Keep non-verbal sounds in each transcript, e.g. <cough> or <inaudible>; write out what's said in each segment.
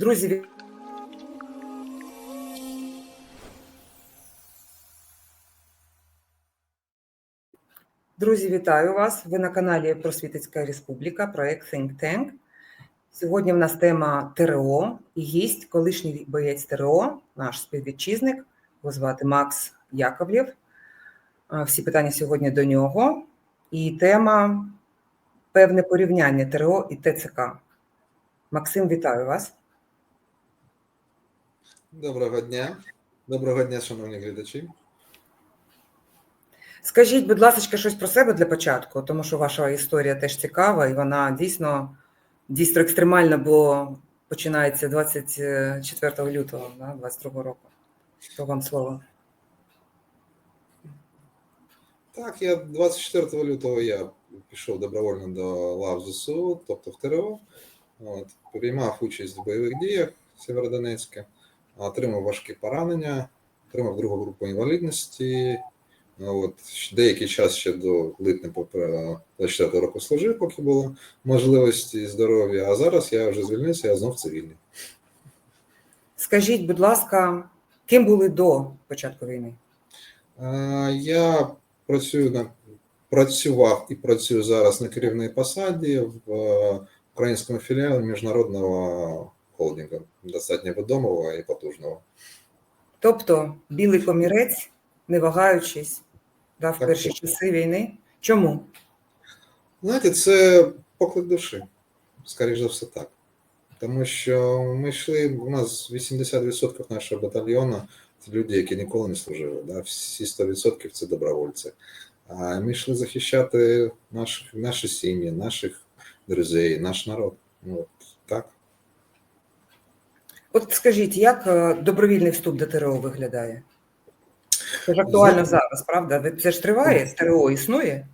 Друзі, Друзі, вітаю вас. Ви на каналі Просвітицька Республіка, проект Think Tank. Сьогодні в нас тема ТРО і гість, колишній боєць ТРО, наш співвітчизник, його звати Макс Яковлєв. Всі питання сьогодні до нього. І тема певне порівняння ТРО і ТЦК. Максим, вітаю вас. Доброго дня. Доброго дня, шановні глядачі. Скажіть, будь ласка, щось про себе для початку, тому що ваша історія теж цікава, і вона дійсно дійсно екстремальна, бо починається 24 лютого, да, 22 року. То вам слово. Так, я 24 лютого я пішов добровольно до лав ЗСУ, тобто в ТРО. От, приймав участь в бойових діях Сєвєродонецька, отримав важкі поранення, отримав другу групу інвалідності. От, деякий час ще до липня 24 року служив, поки було можливості здоров'я. А зараз я вже звільнився, я знов цивільний. Скажіть, будь ласка, ким були до початку війни? Е, Я працюю на працював і працюю зараз на керівній посаді в е, українському філіалі міжнародного холдингу, достатньо відомого і потужного. Тобто білий комірець, не вагаючись, да, в Так, перші так. часи війни. Чому? Знаєте, це поклик душі, скоріш за все так. Тому що ми йшли, у нас 80% нашого батальйону це люди, які ніколи не служили. Да? Всі 100% це добровольці. А ми йшли захищати наших, наші сім'ї, наших друзей, наш народ. Ну, от, так. От скажіть, як е, добровільний вступ до ТРО виглядає? Це ж актуально Зараз- зараз, правда? Це ж триває, ТРО існує?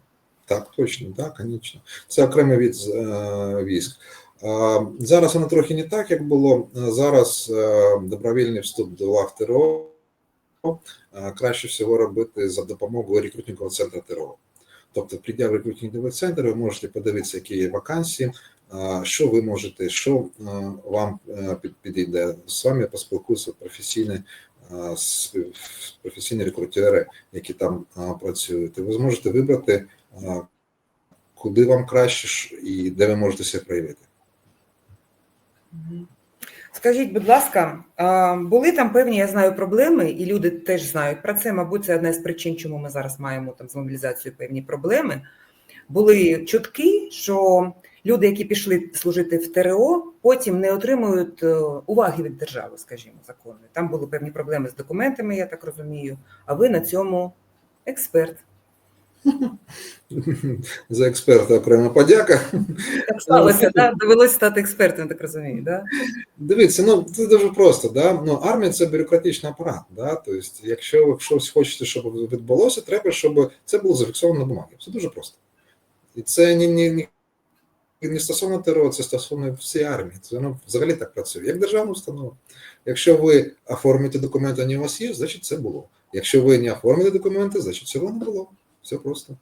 Так, точно, так, звісно. Це окремий від е, військ. Зараз воно трохи не так, як було. Зараз е, добровільний вступ до лав ТРО краще всього робити за допомогою рекрутингового центру ТРО. Тобто, прийдя в рекрутинговий центр, ви можете подивитися, які є вакансії, що ви можете, що е, вам е, підійде. З вами поспілкуються професійні, е, професійні рекрутери, які там працюють. Ви зможете вибрати куди вам краще і де ви можете себе проявити. Скажіть, будь ласка, були там певні, я знаю, проблеми, і люди теж знають про це. Мабуть, це одна з причин, чому ми зараз маємо там з мобілізацією певні проблеми. Були чутки, що люди, які пішли служити в ТРО, потім не отримують е, уваги від держави, скажімо, законної. Там були певні проблеми з документами, я так розумію. А ви на цьому експерт. За експерта окрема подяка. Так сталося, да? довелося стати експертом, так розумію. Да? Дивіться, ну це дуже просто. Да? Ну, армія це бюрократичний апарат. Да? Тобто, якщо ви щось хочете, щоб відбулося, треба, щоб це було зафіксовано на бумагі. Все дуже просто. І це не, не, не, не стосовно ТРО, це стосовно всієї армії. Це воно взагалі так працює, як державна установа. Якщо ви оформите документи, вони у вас є, значить це було. Якщо ви не оформили документи, значить цього не було. Все просто.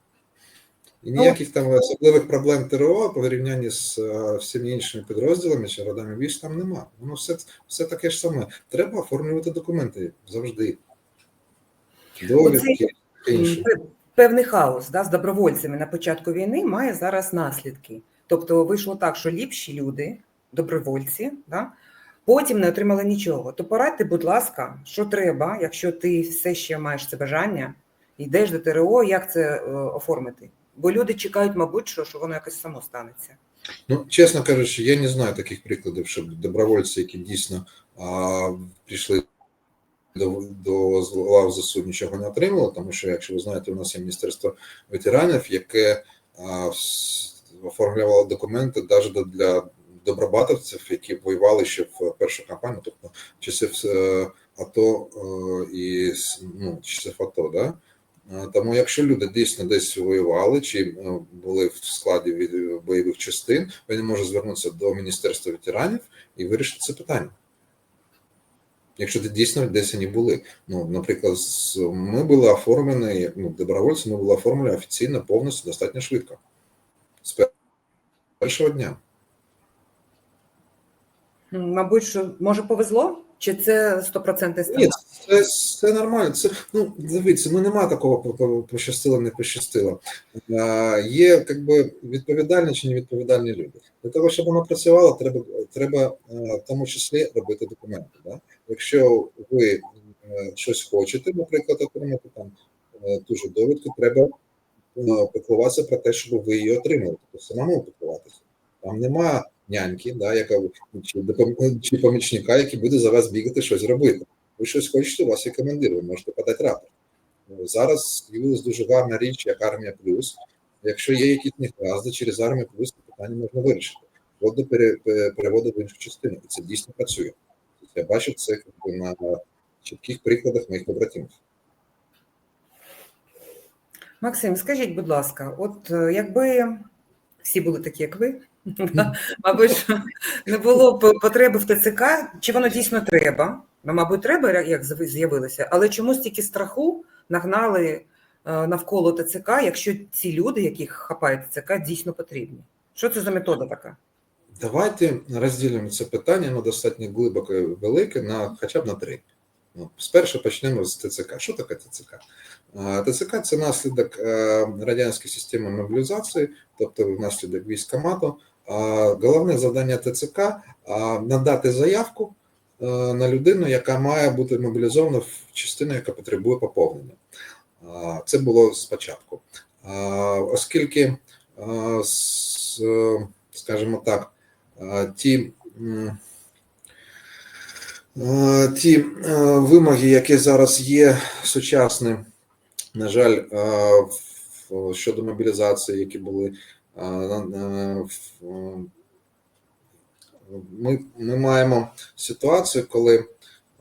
І ніяких там особливих проблем ТРО по порівнянні з е, всіми іншими підрозділами чи родами військ там нема. Воно все, все таке ж саме. Треба оформлювати документи завжди. Довідки і інше. Пе- Певний хаос да, з добровольцями на початку війни має зараз наслідки. Тобто вийшло так, що ліпші люди, добровольці, да, потім не отримали нічого. То порадьте, будь ласка, що треба, якщо ти все ще маєш це бажання, йдеш до ТРО, як це е, оформити? Бо люди чекають, мабуть, що, що воно якось само станеться. Ну, чесно кажучи, я не знаю таких прикладів, щоб добровольці, які дійсно а, прийшли до, до лав ЗСУ, нічого не отримали, тому що, якщо ви знаєте, у нас є Міністерство ветеранів, яке а, оформлювало документи навіть для добробатовців, які воювали ще в першу кампанію, тобто часів е, АТО е, і ну, часів АТО, да? Е, Тому, якщо люди дійсно десь воювали чи були в складі бойових частин, вони можуть звернутися до Міністерства ветеранів і вирішити це питання. Якщо ти дійсно десь вони були. Ну, наприклад, ми були оформлені, ну, добровольці, ми були оформлені офіційно повністю достатньо швидко. З пер- першого дня. Мабуть, що може повезло? Чи це стопроцентний Ні, це, це нормально. Це ну дивіться, ну немає такого по- по- пощастило, не пощастило. А, є якби відповідальні чи невідповідальні люди. Для того, щоб воно працювало, треба треба е, в тому числі робити документи. Да? Якщо ви е, щось хочете, наприклад, отримати там е, ту ж довідку, треба е, піклуватися про те, щоб ви її отримали, тобто самому піклуватися. Там нема няньки, да, яка чи, чи помічника, який буде за вас бігати щось робити. Ви щось хочете, у вас є командир, ви можете подати рапорт. Ну, Зараз з'явилась дуже гарна річ, як армія плюс. Якщо є якісь негаразди, через армію плюс це питання можна вирішити. От до переводу в іншу частину. І це дійсно працює. Я бачив це на чітких прикладах моїх побратимів. Максим, скажіть, будь ласка, от е, якби всі були такі, як ви, мабуть, не було потреби в ТЦК, чи воно дійсно треба? Ну, мабуть, треба, як з'яви- з'явилося, але чому стільки страху нагнали е, навколо ТЦК, якщо ці люди, яких хапає ТЦК, дійсно потрібні? Що це за метода така? Давайте розділимо це питання на достатньо глибоко і велике, на хоча б на три. Ну, спершу почнемо з ТЦК. Що таке ТЦК? ТЦК це наслідок е, радянської системи мобілізації, тобто внаслідок військкомату. Головне завдання ТЦК надати заявку е, на людину, яка має бути мобілізована в частину, яка потребує поповнення. Це було спочатку. Оскільки, с- е, скажімо так, ті. Е, Ті е, вимоги, які зараз є сучасні, на жаль, е, щодо мобілізації, які були е, е, е, ми, ми маємо ситуацію, коли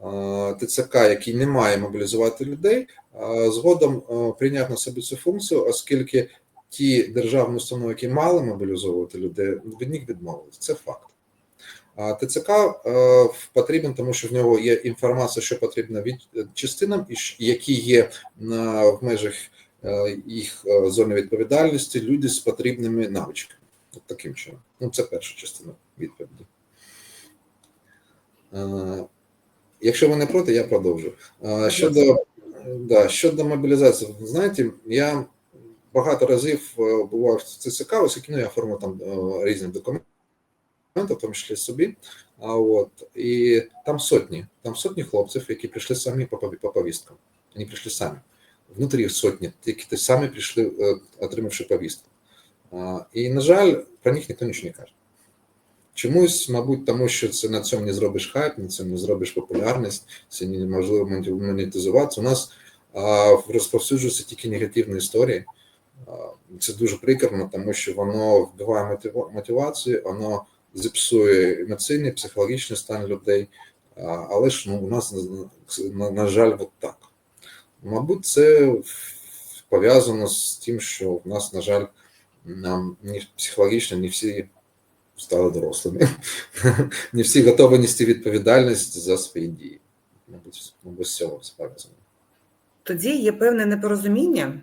е, ТЦК, який не має мобілізувати людей, е, згодом е, прийняв на себе цю функцію, оскільки ті державні установи, які мали мобілізовувати людей, від них відмовились. Це факт. А ТЦК е, потрібен, тому що в нього є інформація, що потрібно від е, частинам, і які є в межах е, їх е, зони відповідальності, люди з потрібними навичками. От таким чином. Ну, це перша частина відповіді. Е, Якщо ви не проти, я продовжу. Е, Щодо, да, щодо мобілізації, знаєте, я багато разів е, бував в ЦСК, оскільки ну, я оформив там е, різні документи в тому числі собі. А от і там сотні, там сотні хлопців, які прийшли самі по повісткам. Вони прийшли самі. Внутрі сотні, які самі прийшли, е, отримавши повістку. І, на жаль, про них ніхто нічого не каже. Чомусь, мабуть, тому що це на цьому не зробиш хайп, на цьому не зробиш популярність, це неможливо моні- монетизувати. У нас розповсюджуються тільки негативні історії. Це дуже прикрно, тому що воно вбиває мотивацію, воно зіпсує емоційний, психологічний стан людей. Але ж ну, у нас, на, на жаль, от так. Мабуть, це пов'язано з тим, що в нас, на жаль, нам ні психологічно не всі стали дорослими. <laughs> Не всі готові нести відповідальність за свої дії. Мабуть, мабуть, з цього пов'язано. Тоді є певне непорозуміння.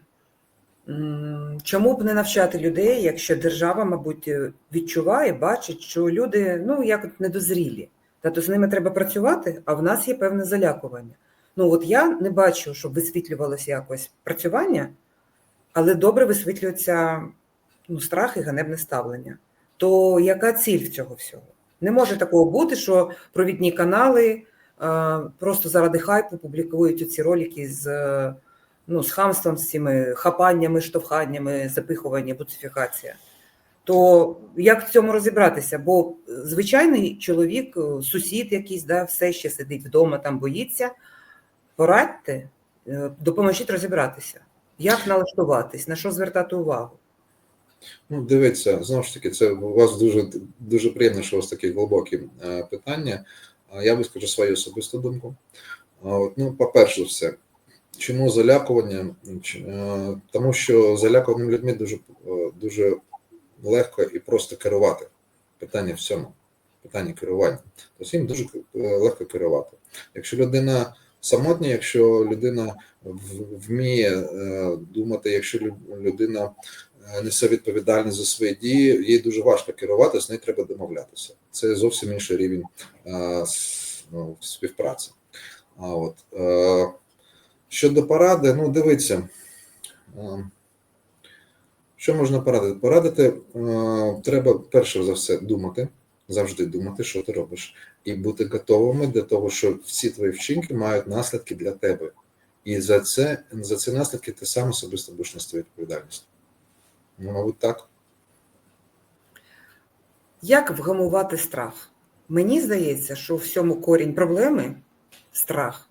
Чому б не навчати людей, якщо держава, мабуть, відчуває, бачить, що люди ну як недозрілі, та то з ними треба працювати, а в нас є певне залякування. Ну от я не бачу, щоб висвітлювалося якось працювання, але добре висвітлюється ну, страх і ганебне ставлення. То яка ціль цього всього? Не може такого бути, що провідні канали е, просто заради хайпу публікують ці ролики з, е, ну, з хамством, з цими хапаннями, штовханнями, запихування, буцифікація. То як в цьому розібратися? Бо звичайний чоловік, е, сусід якийсь, да, все ще сидить вдома, там боїться. Порадьте, е, допоможіть розібратися. Як налаштуватись, на що звертати увагу? Ну, дивіться, знову ж таки, це у вас дуже дуже приємно, що у вас такі глибокі е, питання. Я вискажу свою особисту думку. От, ну, по-перше, все, чому залякування? Е, Тому що залякуваними людьми дуже, дуже легко і просто керувати. Питання в цьому. Питання керування. Тобто їм дуже легко керувати. Якщо людина самотня, якщо людина вміє е, думати, якщо людина е, несе відповідальність за свої дії, їй дуже важко керувати, з нею треба домовлятися. це зовсім інший рівень ну, співпраці. А от е, щодо поради, ну дивіться, е, що можна порадити? Порадити е, треба перше за все думати, завжди думати, що ти робиш, і бути готовими для того, що всі твої вчинки мають наслідки для тебе. І за це за ці наслідки ти сам особисто будеш нести відповідальність. Ну, мабуть, так. Як вгамувати страх? Мені здається, що у всьому корінь проблеми страх.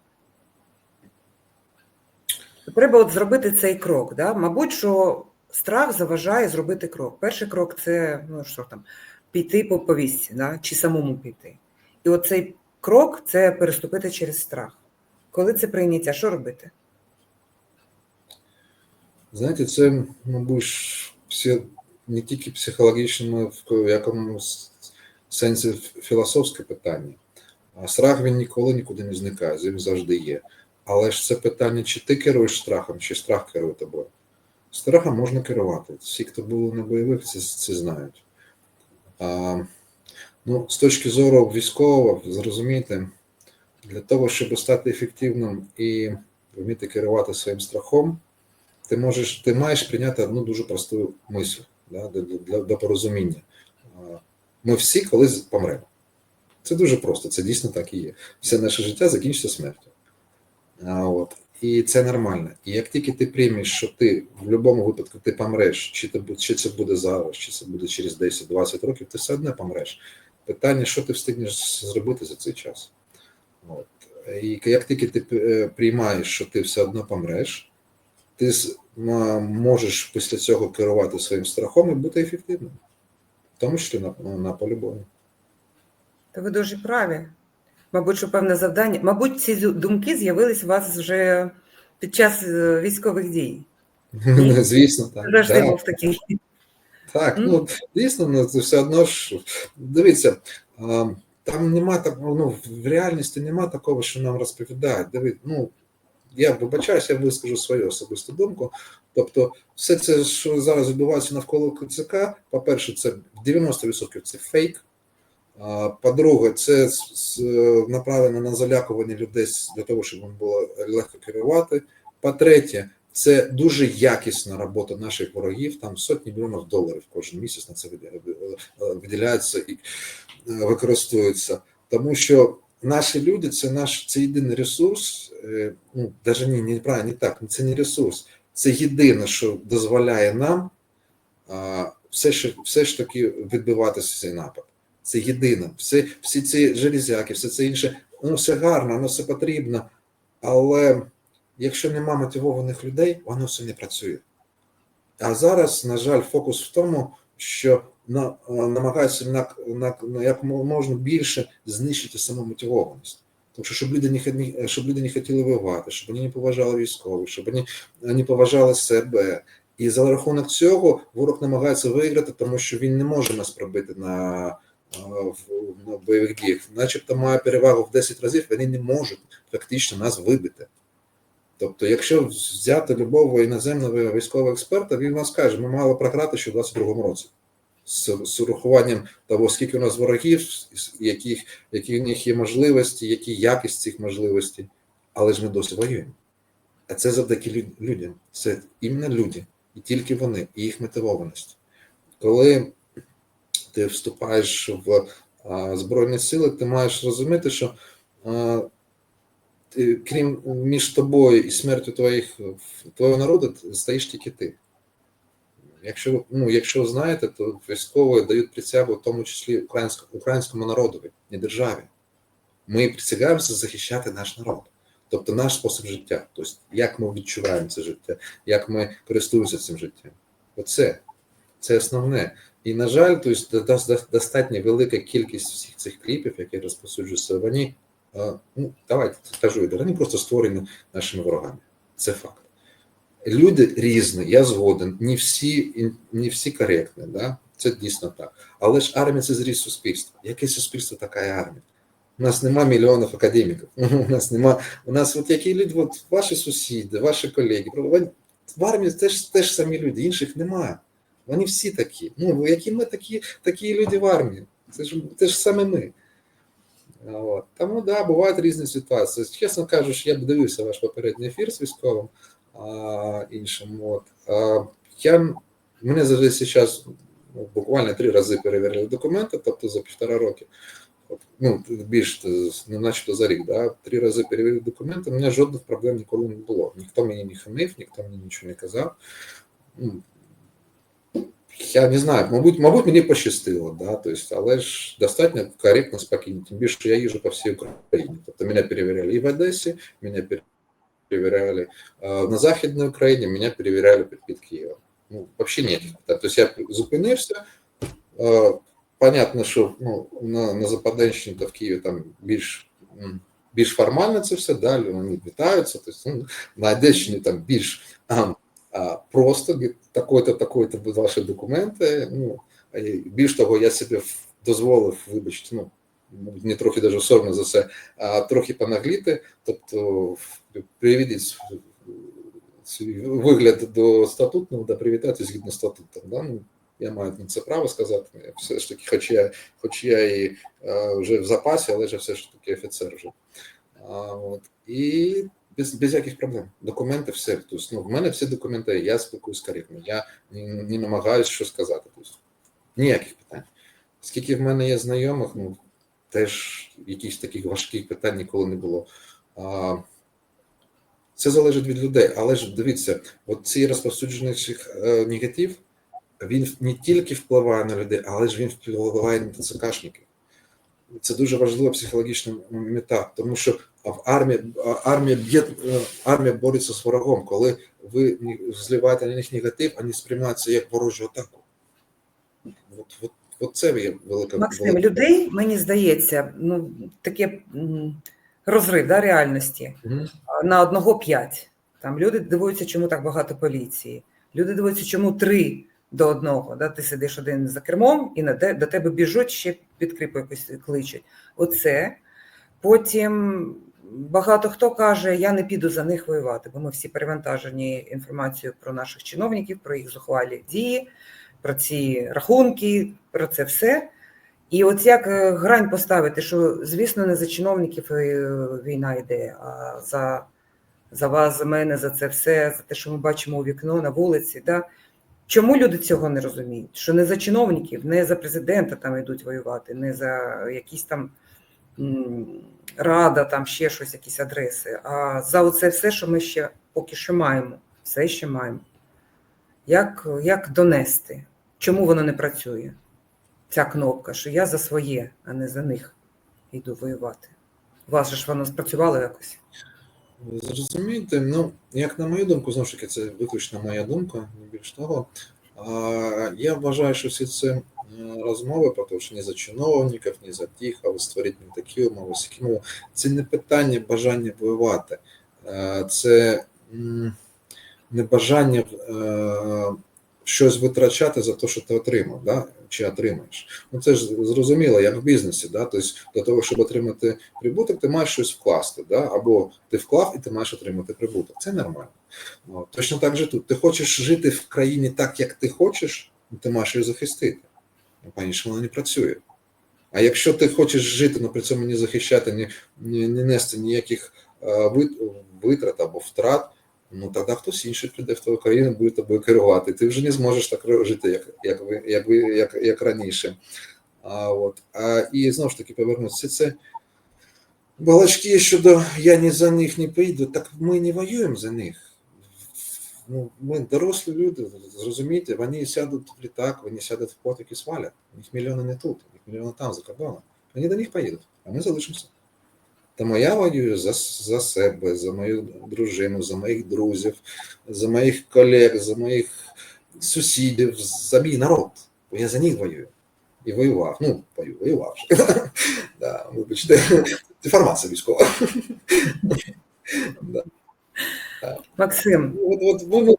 Треба от зробити цей крок. Да? Мабуть, що страх заважає зробити крок. Перший крок це ну, що там, піти по повісті, да? чи самому піти. І оцей крок це переступити через страх. Коли це прийняття, що робити? Знаєте, це, мабуть, всі не тільки психологічне, в якомусь сенсі філософське питання. А страх він ніколи нікуди не зникає, він завжди є. Але ж це питання, чи ти керуєш страхом, чи страх керує тобою. Страхом можна керувати. Всі, хто були на бойових, це, це знають. Ну, з точки зору військового, зрозумійте, для того, щоб стати ефективним і вміти керувати своїм страхом, ти можеш, ти маєш прийняти одну дуже просту мисль да, для, для, для порозуміння. Ми всі колись помремо. Це дуже просто, це дійсно так і є. Все наше життя закінчиться смертю. А, от. І це нормально. І як тільки ти приймеш, що ти в будь-якому випадку ти помреш, чи, ти, чи це буде зараз, чи це буде через 10-20 років, ти все одно помреш. Питання, що ти встигнеш зробити за цей час. От. І як тільки ти е, приймаєш, що ти все одно помреш, ти можеш після цього керувати своїм страхом і бути ефективним, в тому числі на, на полі бою. То ви дуже праві. Мабуть, що певне завдання. Мабуть, ці думки з'явились у вас вже під час е, військових дій. <laughs> Звісно, так. Завжди був такий. Так, ну дійсно, ну це все одно ж дивіться, там нема такого, ну в реальності нема такого, що нам розповідають. Диви, ну я вибачаюсь, я вискажу свою особисту думку. Тобто, все це, що зараз відбувається навколо КЦК, по-перше, це 90% це фейк. По-друге, це направлено на залякування людей для того, щоб їм було легко керувати. По-третє, це дуже якісна робота наших ворогів. Там сотні мільйонів доларів кожен місяць на це е, і е, використовуються. Тому що наші люди це наш це єдиний ресурс. е, Ну навіть ні, неправильно, не так. Це не ресурс. Це єдине, що дозволяє нам все ж все ж таки відбиватися цей напад. Це єдине. Все, всі ці железяки, все це інше, ну все гарно, воно все потрібно, але якщо нема мотивованих людей, воно все не працює. А зараз, на жаль, фокус в тому, що на, е, намагаються на, на, на як можна більше знищити саму мотивованість. Тому що щоб люди не щоб люди не хотіли воювати, щоб вони не поважали військових, щоб вони не поважали себе. І за рахунок цього ворог намагається виграти, тому що він не може нас пробити на, е, в- бойових діях. Начебто має перевагу в 10 разів, вони не можуть фактично нас вибити. Тобто, якщо взяти любого іноземного військового експерта, він вам скаже, ми мали програти ще в 22-му році. З, з урахуванням того, скільки у нас ворогів, яких, які в них є можливості, які якість цих можливостей, але ж ми досі воюємо. А це завдяки лю- людям. Це іменно люди, і тільки вони, і їх мотивованість. Коли ти вступаєш в Збройні сили, ти маєш розуміти, що ти, крім між тобою і смертю твоїх твого народу, стоїш тільки ти. Якщо ну, якщо знаєте, то військові дають присягу, в тому числі українському, українському народові, не державі. Ми присягаємося захищати наш народ, тобто наш спосіб життя. Тобто, як ми відчуваємо це життя, як ми користуємося цим життям. Оце це основне. І, на жаль, до- до- достатньо велика кількість всіх цих кліпів, які розповсюджуються, вони, ну, давайте скажу, вони просто створені нашими ворогами. Це факт. Люди різні, я згоден, не всі, не всі коректні, да? це дійсно так. Але ж армія це зріз суспільства. Яке суспільство така армія? У нас нема мільйонів академіків. <laughs> У нас нема. У нас от які люди, от ваші сусіди, ваші колеги, в армії теж, теж самі люди, інших немає. Вони всі такі. Ну, які ми такі, такі люди в армії. Це ж, це ж саме ми. От. Тому да, бувають різні ситуації. Чесно кажучи, я б дивився ваш попередній ефір з військовим а, іншим. От. А, я, мене завжди зараз ну, буквально три рази перевірили документи, тобто за півтора роки. Ну, більш не начебто за рік, да, три рази перевірив документи, у мене жодних проблем ніколи не було. Ніхто мені не хамив, ніхто мені нічого не казав. Ну, я не знаю, мабуть, мабуть, мені пощастило, да, то есть, але ж достатньо коректно, спокійно. Тим більше я їжджу по всій Україні. Тобто мене перевіряли і в Одесі, мене перевіряли на Західній Україні, мене перевіряли під, Києвом. Ну, взагалі питань. Тобто я зупинився. Понятно, що ну, на, на Западенщині та в Києві там більш, більш формально це все, далі вони вітаються. Тобто, ну, на Одещині там більш просто говорить, такой-то, такой-то будуть ваші документи. Ну, більш того, я собі дозволив, вибачте, ну, мені трохи даже соромно за це, а, трохи понагліти, тобто приведіть свій вигляд до статутного, да привітати згідно статуту. Да? Ну, я маю на це право сказати. Все ж таки, хоч я, хоч я і е, вже в запасі, але ж все ж таки офіцер вже. А, от. І без, без яких проблем. Документи, все. Тобто, ну, в мене всі документи, є, я спілкуюсь коректно, я не, намагаюся що сказати. Тобто, ніяких питань. Скільки в мене є знайомих, ну теж якихось таких важких питань ніколи не було. А, це залежить від людей, але ж дивіться, от цей розповсюджений е, негатив, він не тільки впливає на людей, але ж він впливає на ТЦКшників. Це дуже важлива психологічна мета, тому що в армії армія б'є е, армія бореться з ворогом. Коли ви зливаєте на них негатив, вони сприймаються як ворожу атаку. От, от, от це є велика Максим, велика- людей, мені здається, ну таке розрив да, реальності. Мгм. на одного п'ять. Там люди дивуються, чому так багато поліції. Люди дивуються, чому три до одного. Да? Ти сидиш один за кермом, і на те, до тебе біжуть, ще підкріпу якусь кличуть. Оце. Потім багато хто каже, я не піду за них воювати, бо ми всі перевантажені інформацією про наших чиновників, про їх зухвалі дії, про ці рахунки, про це все. І от як е, грань поставити, що, звісно, не за чиновників е, війна йде, а за, за вас, за мене, за це все, за те, що ми бачимо у вікно на вулиці. Да? Чому люди цього не розуміють? Що не за чиновників, не за президента там йдуть воювати, не за якісь там рада, там ще щось, якісь адреси, а за оце все, що ми ще поки що маємо, все ще маємо. Як, як донести? Чому воно не працює? ця кнопка, що я за своє, а не за них йду воювати. У вас же ж воно спрацювало якось. Зрозумієте, ну, як на мою думку, знову ж таки, це виключно моя думка, не більш того. Я вважаю, що всі ці е, розмови, тому що ні за чиновників, ні за тих, а створіть не такі умови, сякі умови. Це не питання бажання воювати. Е, Це не бажання е, щось витрачати за те, що ти отримав, да? чи отримаєш. Ну це ж зрозуміло, як в бізнесі. Да? Тобто для того, щоб отримати прибуток, ти маєш щось вкласти, да? або ти вклав і ти маєш отримати прибуток. Це нормально. От. Точно так же тут. Ти хочеш жити в країні так, як ти хочеш, ну, ти маєш її захистити. Ну, по-іншому вона не працює. А якщо ти хочеш жити, але при цьому не захищати, не, не, не нести ніяких е, вит- витрат або втрат, ну тоді хтось інший прийде в твою країну, буде тобою керувати. Ти вже не зможеш так жити, як, як, як, як, як раніше. А, от. а, і знову ж таки повернутися. Це балачки щодо я не за них не поїду, так ми не воюємо за них. Ну, ми дорослі люди, зрозумійте, вони сядуть в літак, вони сядуть в потік і свалять. У них мільйони не тут, у них мільйони там, за кордоном. Вони до них поїдуть, а ми залишимося. Тому я воюю за, за себе, за мою дружину, за моїх друзів, за моїх колег, за моїх сусідів, за мій народ. Бо я за них воюю. І воював. Ну, вою- воював. <laughs> Да, вибачте, деформація військова. <laughs> Да. Максим, От, от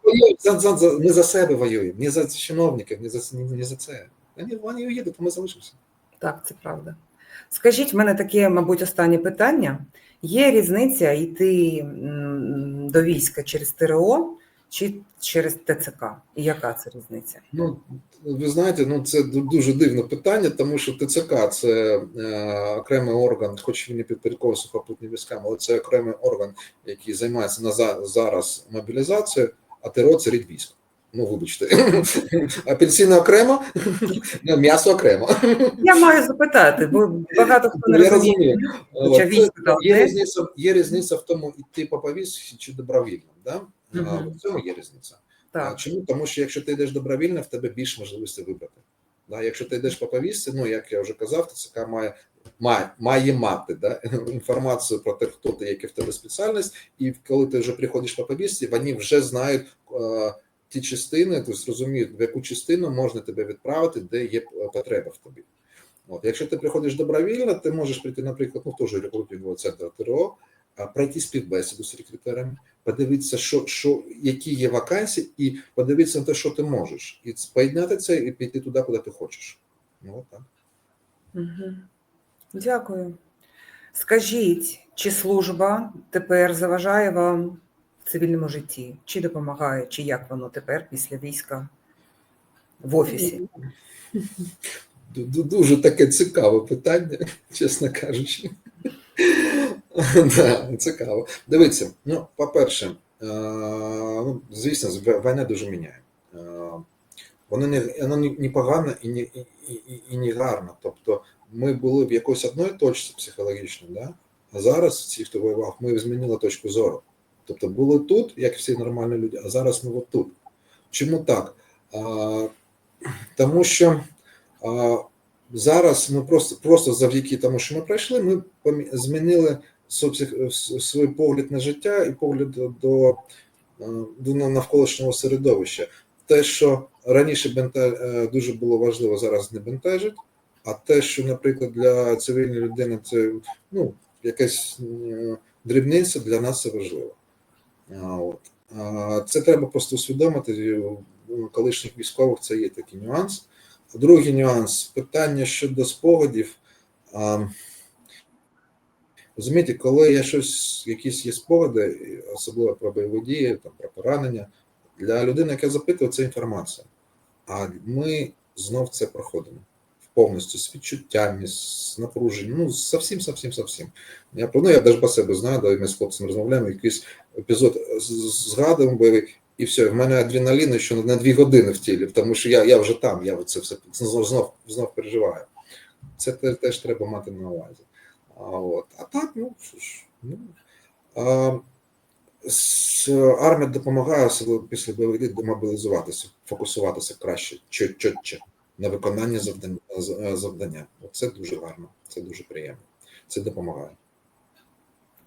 ми, за, себе воюємо, не за чиновників, не за, не, не за це. Вони, вони уїдуть, а ми залишимося. так, це правда. Скажіть, в мене таке, мабуть, останнє питання. Є різниця йти до війська через ТРО чи через ТЦК? І яка це різниця? Ну, ви знаєте, ну це дуже дивне питання, тому що ТЦК це е, окремий орган, хоч він не підпорядковує сухопутним військам, але це окремий орган, який займається на за- зараз мобілізацією, а ТРО це рід військ. Ну, вибачте, <laughs> апельсини окремо, ну, м'ясо окремо. Я маю запитати, бо багато хто не Я розуміє. розумію. Є різниця, є різниця в тому, йти по повістці чи добровільно. Да? Мгм. В цьому є різниця. Так, Чому? Тому що якщо ти йдеш добровільно, в тебе більше можливостей вибрати. Да? Якщо ти йдеш по повістці, ну як я вже казав, ТЦК має, має, має мати да? <laughs> інформацію про те, хто ти, яка в тебе спеціальність, і коли ти вже приходиш по повістці, вони вже знають е, ті частини, тобто розуміють, в яку частину можна тебе відправити, де є е, потреба в тобі. От, якщо ти приходиш добровільно, ти можеш прийти, наприклад, ну теж рекрутинговий центр ТРО, пройти співбесіду з рекрутерами, подивитися, що, що, які є вакансії, і подивитися на те, що ти можеш, і поєднати це і піти туди, куди ти хочеш. Ну, от так. Угу. Дякую. Скажіть, чи служба тепер заважає вам в цивільному житті? Чи допомагає, чи як воно тепер після війська в офісі? Ду- ду- Дуже таке цікаве питання, чесно кажучи. <laughs> Цікаво. Дивіться, ну, по-перше, е, ну, звісно, війна дуже міняє. Е, Вона не, вона не, погана і не, і, і, і не гарна. Тобто ми були в якоїсь одної точці психологічно, да? а зараз, ті, хто воював, ми змінили точку зору. Тобто були тут, як всі нормальні люди, а зараз ми тут. Чому так? А, тому що а, зараз ми просто, просто завдяки тому, що ми пройшли, ми змінили свій погляд на життя і погляд до, до, навколишнього середовища. Те, що раніше бенте- е, дуже було важливо, зараз не бентежить. А те, що, наприклад, для цивільної людини це ну, якась дрібниця, для нас це важливо. Це треба просто усвідомити. У колишніх військових це є такий нюанс. Другий нюанс питання щодо спогадів. Розумієте, коли є щось, якісь є спогади, особливо про бойові дії, там, про поранення, для людини, яка запитує, це інформація. А ми знов це проходимо повністю з відчуттями, з напруженням, ну, зовсім, зовсім. Я, ну, я навіть по себе знаю, да, ми з хлопцем розмовляємо, якийсь епізод згадуємо бойовий, і все, в мене адреналін ще на дві години в тілі, тому що я, я вже там, я це все знов, знов, знов переживаю. Це теж треба мати на увазі. А, от. а так, ну, що ж, ну, а, армія допомагає особливо після бойових дій демобілізуватися, фокусуватися краще, чотче на виконання завдання. Це дуже гарно, це дуже приємно. Це допомагає.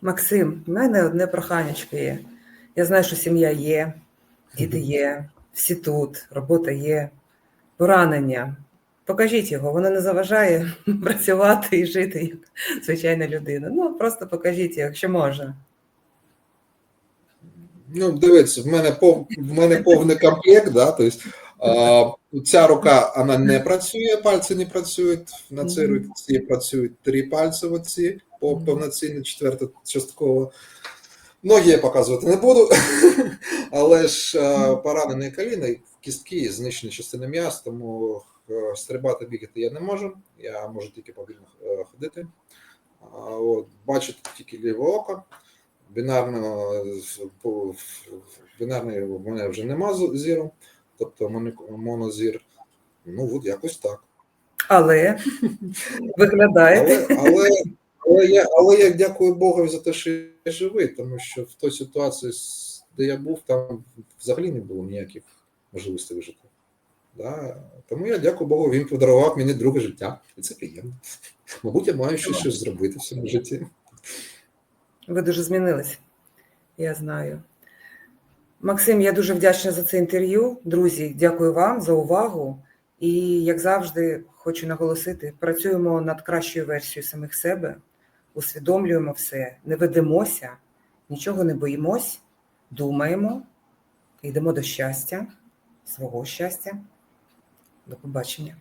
Максим, в мене одне проханечко є. Я знаю, що сім'я є, діти є, всі тут, робота є, поранення. Покажіть його, воно не заважає <laughs> працювати і жити як звичайна людина. Ну, просто покажіть, якщо можна. Ну, дивіться, в мене пов, в мене повний комплект, да, тобто, а, ця рука вона не працює, пальці не працюють. На цій руці працюють три пальці оці, по Мгм. повноцінно, четверта частково. Ноги я показувати не буду, <laughs> але ж а, поранене коліно, і кістки, знищені частини м'яс, тому е, стрибати, бігати я не можу. Я можу тільки повільно е, ходити. От, бачити тільки ліве око. Бінарного з- бінарної в мене вже нема зіру, тобто моно- монозір. Ну, от якось так. Але виглядаєте. Але, але, але, я, але я дякую Богу за те, що я живий, тому що в той ситуації, де я був, там взагалі не було ніяких можливостей вижити. Да? Тому я дякую Богу, він подарував мені друге життя. І це приємно. Мабуть, я маю ще щось зробити в цьому житті. Ви дуже змінились, я знаю. Максим, я дуже вдячна за це інтерв'ю. Друзі, дякую вам за увагу. І, як завжди, хочу наголосити: працюємо над кращою версією самих себе, усвідомлюємо все, не ведемося, нічого не боїмось, думаємо, йдемо до щастя, свого щастя. До побачення.